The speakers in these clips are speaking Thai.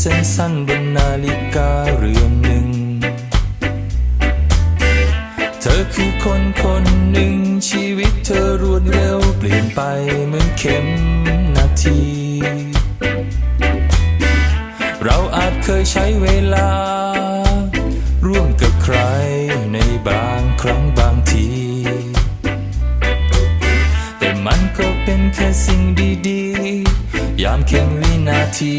เส้นสั้นบนนาฬิกาเรือนหนึ่ง เธอคือคนคนหนึ่งชีวิตเธอรวดเร็วเปลี่ยนไปเหมือนเข็มนาที เราอาจเคยใช้เวลา ร่วมกับใครในบางครั้งบางที แต่มันก็เป็นแค่สิ่งดีๆ ยามเข็มวินาที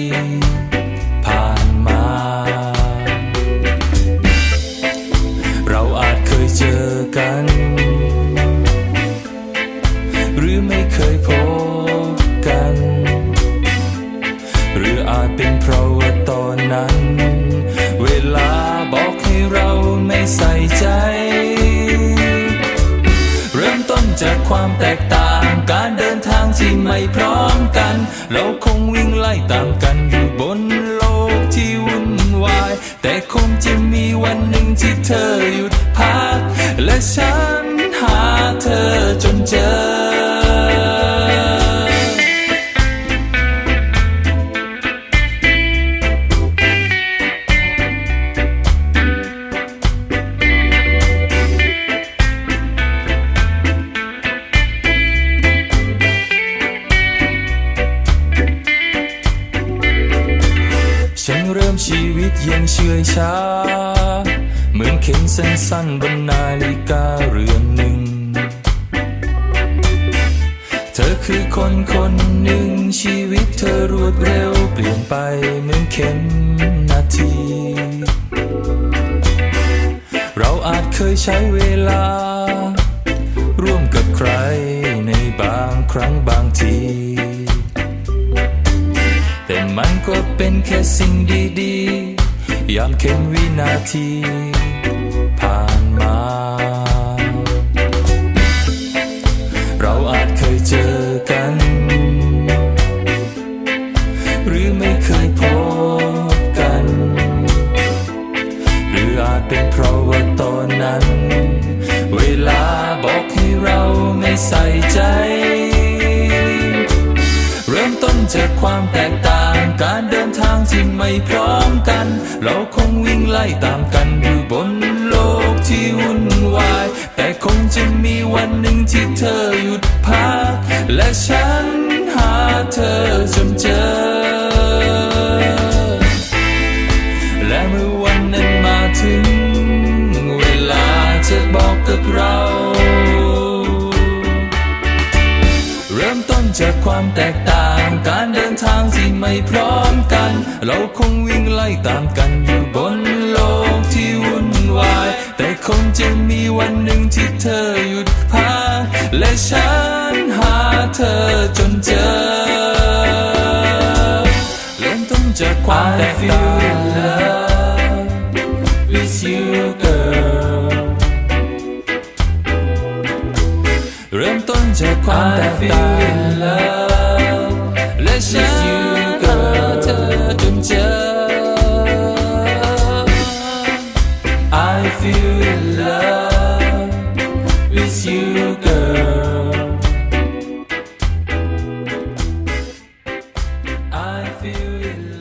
ความแตกต่าง การเดินทางที่ไม่พร้อมกัน เราคงวิ่งไล่ตามกันอยู่บนโลกที่วุ่นวาย แต่คงจะมีวันหนึ่งที่เธอหยุดพัก และฉันหาเธอจนเจอ ตยังเชื่อยช้า เหมือนเข็มสั้นๆบนนาฬิกาเรือนหนึ่ง เธอคือคนคนหนึ่งชีวิตเธอรวดเร็วเปลี่ยนไปเหมือนเข็มนาที เราอาจเคยใช้เวลา ร่วมกับใครในบางครั้งบางทีแต่มันก็เป็นแค่สิ่งดีๆ ยามเข็มวินาทีผ่านมา เราอาจเคยเจอกัน หรือไม่เคยพบกัน หรืออาจเป็นเพราะว่าตอนนั้น เวลาบอกให้เราไม่ใส่ใจ เริ่มต้นจากความแตกต่าง การเดินทางที่ไม่พร้อมกัน เราคงวิ่งไล่ตามกันอยู่บนโลกที่วุ่นวาย แต่คงจะมีวันหนึ่งที่เธอหยุดพัก และฉันหาเธอจนเจอ และเมื่อวันนั้นมาถึง เวลาจะบอกกับเราเริ่มต้นจากความแตกต่าง ไม่พร้อมกัน เราคงวิ่งไล่ตามกันอยู่บนโลกที่วุ่นวาย แต่คงจะมีวันหนึ่งที่เธอหยุดพักและฉันหาเธอจนเจอเริ่มต้นจากความแตกต่าง love with you, girl. I feel in love.